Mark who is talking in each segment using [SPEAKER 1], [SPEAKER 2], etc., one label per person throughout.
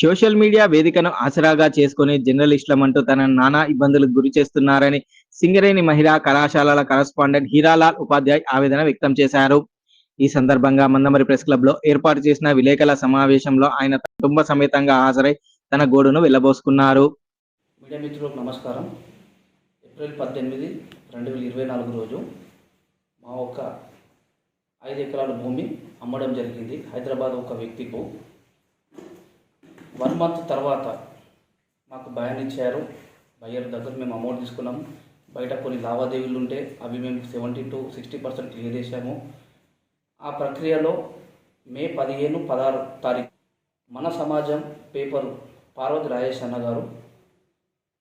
[SPEAKER 1] Social media వేదికను ఆసరాగా చేసుకుని జర్నలిస్టులమంటూ తన నానా ఇబ్బందులకు గురి చేస్తున్నారని సింగరేణి మహిళా కళాశాలల కరస్పాండెంట్ హీరాలాల్ ఉపాధ్యాయ్ ఆవేదన వ్యక్తం చేశారు. ఈ సందర్భంగా మందమరి ప్రెస్ క్లబ్లో ఏర్పాటు చేసిన విలేకరుల సమావేశంలో ఆయన కుటుంబ సమేతంగా హాజరై తన గోడును వెళ్ళబోసుకున్నారు
[SPEAKER 2] మీడియా మిత్రులకు నమస్కారం. ఏప్రిల్ పద్దెనిమిది రెండు వేల ఇరవై నాలుగు రోజు మా ఒక ఐదు ఎకరాల భూమి అమ్మడం జరిగింది. హైదరాబాద్ ఒక వ్యక్తికు వన్ మంత్ తర్వాత మాకు భయాన్ని ఇచ్చారు. బయ్యర్ దగ్గర మేము అమౌంట్ తీసుకున్నాం బయట కొన్ని లావాదేవీలు ఉంటే అవి మేము seventy to sixty percent clear చేశాము. ఆ ప్రక్రియలో మే పదిహేను పదహారు తారీఖు మన సమాజం పేపరు పార్వతి రాజేష్ అన్న గారు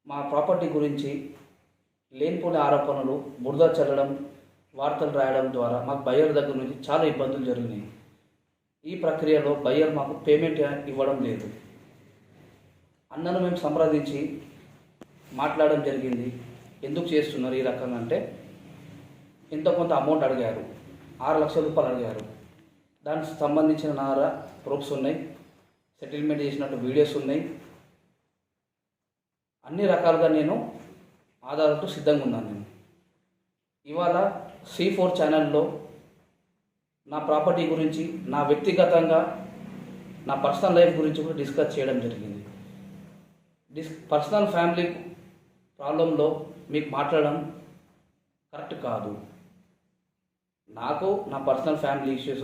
[SPEAKER 2] మా ప్రాపర్టీ గురించి లేనిపోని ఆరోపణలు బురద చల్లడం వార్తలు రాయడం ద్వారా మాకు బయ్యర్ దగ్గర నుంచి చాలా ఇబ్బందులు జరిగినాయి. ఈ ప్రక్రియలో బయ్యర్ మాకు పేమెంట్ ఇవ్వడం లేదు. అన్నను మేము సంప్రదించి మాట్లాడడం జరిగింది. ఎందుకు చేస్తున్నారు ఈ రకంగా అంటే ఎంతో కొంత అమౌంట్ అడిగారు. ఆరు లక్షల రూపాయలు అడిగారు. దానికి సంబంధించిన నారా ప్రూఫ్స్ ఉన్నాయి. సెటిల్మెంట్ చేసినట్టు వీడియోస్ ఉన్నాయి. అన్ని రకాలుగా నేను ఆధారాలతో సిద్ధంగా ఉన్నాను నేను. ఇవాళ సి ఫోర్ ఛానల్లో నా ప్రాపర్టీ గురించి నా వ్యక్తిగతంగా నా పర్సనల్ లైఫ్ గురించి కూడా డిస్కస్ చేయడం జరిగింది. డిస్ పర్సనల్ ఫ్యామిలీ ప్రాబ్లంలో మీకు మాట్లాడడం కరెక్ట్ కాదు. నాకు నా పర్సనల్ ఫ్యామిలీ ఇష్యూస్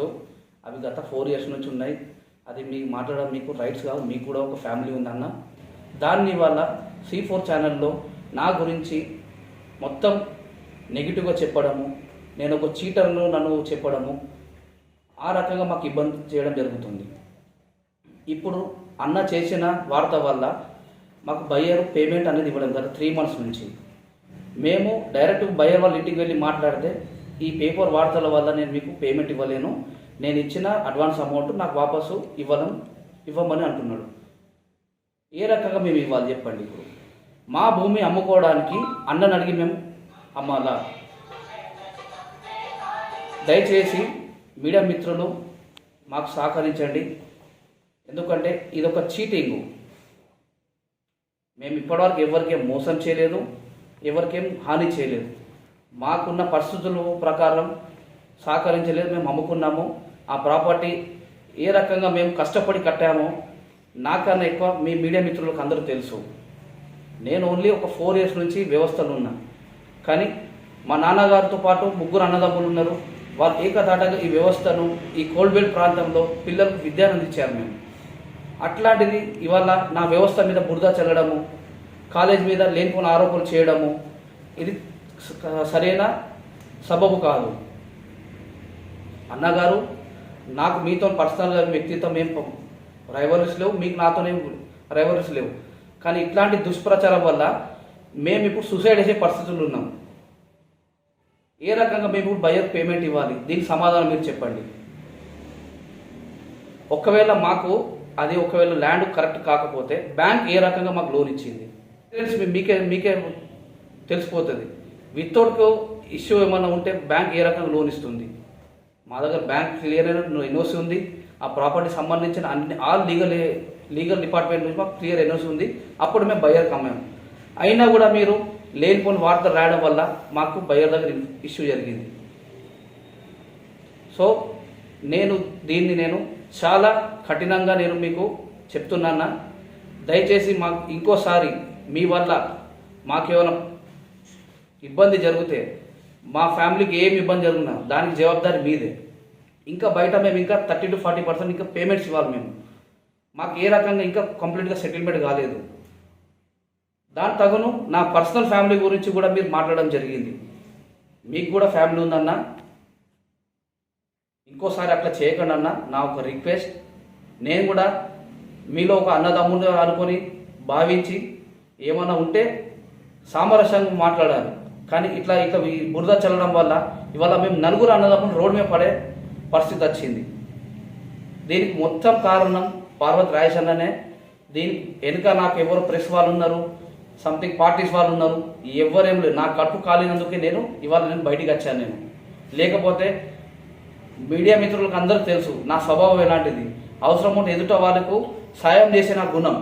[SPEAKER 2] అవి గత ఫోర్ ఇయర్స్ నుంచి ఉన్నాయి. అది మీకు మాట్లాడడం మీకు రైట్స్ కావు. మీకు కూడా ఒక ఫ్యామిలీ ఉందన్న. దాన్ని వల్ల సి ఫోర్ ఛానల్లో నా గురించి మొత్తం నెగిటివ్గా చెప్పడము నేను ఒక చీటర్ను నన్ను చెప్పడము ఆ రకంగా మాకు ఇబ్బంది చేయడం జరుగుతుంది. ఇప్పుడు అన్న చేసిన వార్త వల్ల మాకు బయ్యర్ పేమెంట్ అనేది ఇవ్వడం కదా త్రీ మంత్స్ నుంచి. మేము డైరెక్ట్ బయ్యర్ వాళ్ళ ఇంటికి వెళ్ళి మాట్లాడితే ఈ పేపర్ వార్తల వల్ల నేను మీకు పేమెంట్ ఇవ్వలేను. నేను ఇచ్చిన అడ్వాన్స్ అమౌంట్ నాకు వాపసు ఇవ్వడం ఇవ్వమని అంటున్నాడు. ఏ రకంగా మేము ఇవ్వాలి చెప్పండి ఇప్పుడు? మా భూమి అమ్ముకోవడానికి అన్నని అడిగి మేము అమ్మాలా? దయచేసి మీడియా మిత్రులు మాకు సహకరించండి. ఎందుకంటే ఇది ఒక చీటింగు మేము ఇప్పటివరకు ఎవరికేం మోసం చేయలేదు ఎవరికేం హాని చేయలేదు. మాకున్న పరిస్థితుల ప్రకారం సహకరించలేదు మేము అమ్ముకున్నాము. ఆ ప్రాపర్టీ ఏ రకంగా మేము కష్టపడి కట్టామో నాకన్నా ఎక్కువ మీ మీడియా మిత్రులకు అందరూ తెలుసు. నేను ఓన్లీ ఒక ఫోర్ ఇయర్స్ నుంచి వ్యవస్థలు ఉన్నా. కానీ మా నాన్నగారితో పాటు ముగ్గురు అన్నదమ్ములు ఉన్నారు. వాళ్ళు ఏకదాటగా ఈ వ్యవస్థను ఈ కోల్బెల్ట్ ప్రాంతంలో పిల్లలకు విద్యను అందించారు మేము అట్లాంటిది ఇవాళ నా వ్యవస్థ మీద బురద చల్లడము కాలేజ్ మీద లేనిపోయిన ఆరోపణలు చేయడము ఇది సరైన సబబు కాదు. అన్నగారు నాకు మీతో పర్సనల్గా వ్యక్తిత్వం ఏం రైవల్స్ లేవు మీకు నాతోనే రైవల్స్ లేవు. కానీ ఇట్లాంటి దుష్ప్రచారం వల్ల మేము ఇప్పుడు సూసైడ్ చేసే పరిస్థితులు ఉన్నాం. ఏ రకంగా మేము ఇప్పుడు బయర్ పేమెంట్ ఇవ్వాలి? దీనికి సమాధానం మీరు చెప్పండి. ఒకవేళ మాకు అది ఒకవేళ ల్యాండ్ కరెక్ట్ కాకపోతే బ్యాంక్ ఏ రకంగా మాకు లోన్ ఇచ్చింది? తెలుసు మీకే మీకే తెలిసిపోతుంది. వితౌట్ ఇష్యూ ఏమైనా ఉంటే బ్యాంక్ ఏ రకంగా లోన్ ఇస్తుంది? మా దగ్గర బ్యాంక్ క్లియర్ ఎన్ఓసి ఉంది. ఆ ప్రాపర్టీ సంబంధించిన అన్ని ఆల్ లీగల్ లీగల్ డిపార్ట్మెంట్ నుంచి మాకు క్లియర్ ఎన్ఓసి ఉంది. అప్పుడు మేము బయర్కి అమ్మాము అయినా కూడా మీరు లేనిపోని వార్తలు రాయడం వల్ల మాకు బయర్ దగ్గర ఇష్యూ జరిగింది. సో నేను దీన్ని నేను చాలా కఠినంగా నేను మీకు చెప్తున్నాను? దయచేసి మాకు ఇంకోసారి మీ వల్ల మాకేమైనా ఇబ్బంది జరిగితే మా ఫ్యామిలీకి ఏమి ఇబ్బంది జరిగినా దానికి జవాబారి మీదే. ఇంకా బయట మేము ఇంకా థర్టీ టు ఫార్టీ పర్సెంట్ ఇంకా పేమెంట్స్ ఇవ్వాలి మేము. మాకు ఏ రకంగా ఇంకా కంప్లీట్గా సెటిల్మెంట్ కాలేదు. దాని తగును నా పర్సనల్ ఫ్యామిలీ గురించి కూడా మీరు మాట్లాడడం జరిగింది. మీకు కూడా ఫ్యామిలీ ఉందన్నా ఇంకోసారి అట్లా చేయకండి అన్న. నా ఒక రిక్వెస్ట్. నేను కూడా మీలో ఒక అన్నదమ్ముడు అనుకొని భావించి ఏమన్నా ఉంటే సామరస్యంగా మాట్లాడాలి. కానీ ఇట్లా ఇట్లా ఈ బురద చల్లడం వల్ల ఇవాళ మేము నలుగురు అన్నదమ్ములు రోడ్డు మీద పడే పరిస్థితి వచ్చింది. దీనికి మొత్తం కారణం పార్వతి రాయేష్ అన్ననే దీని వెనుక నాకు ఎవరు ప్రెస్ వాళ్ళు ఉన్నారు సంథింగ్ పార్టీస్ వాళ్ళు ఉన్నారు ఎవరేం లేదు నా కట్టు కాలినందుకే నేను ఇవాళ నేను బయటికి వచ్చాను నేను. లేకపోతే మీడియా మిత్రులకు అందరూ తెలుసు నా స్వభావం ఎలాంటిది? అవసరం ఉంటే ఎదుట వాళ్ళకు సాయం చేసే నా గుణం.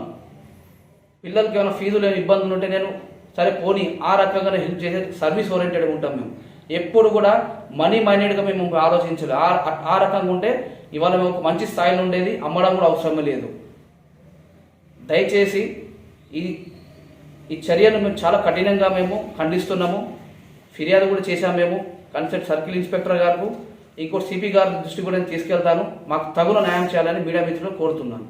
[SPEAKER 2] పిల్లలకి ఏమైనా ఫీజు లేని ఇబ్బందులు ఉంటే నేను సరే పోనీ ఆ రకంగానే హెల్ప్ చేసే సర్వీస్ ఓరియంటెడ్ ఉంటాం మేము. ఎప్పుడు కూడా మనీ మైండెడ్గా మేము ఆలోచించాలి. ఆ ఆ రకంగా ఉంటే ఇవాళ మేము ఒక మంచి స్థాయిలో ఉండేది అమ్మడం కూడా అవసరం లేదు. దయచేసి ఈ ఈ చర్యను మేము చాలా కఠినంగా మేము ఖండిస్తున్నాము. ఫిర్యాదు కూడా చేశాము మేము కన్సల్ట్ సర్కిల్ ఇన్స్పెక్టర్ గారు. ఇంకోటి సిపి గారి దృష్టి కూడా నేను తీసుకెళ్తాను. మాకు తగున న్యాయం చేయాలని మీడియా మిత్రులు కోరుతున్నాను.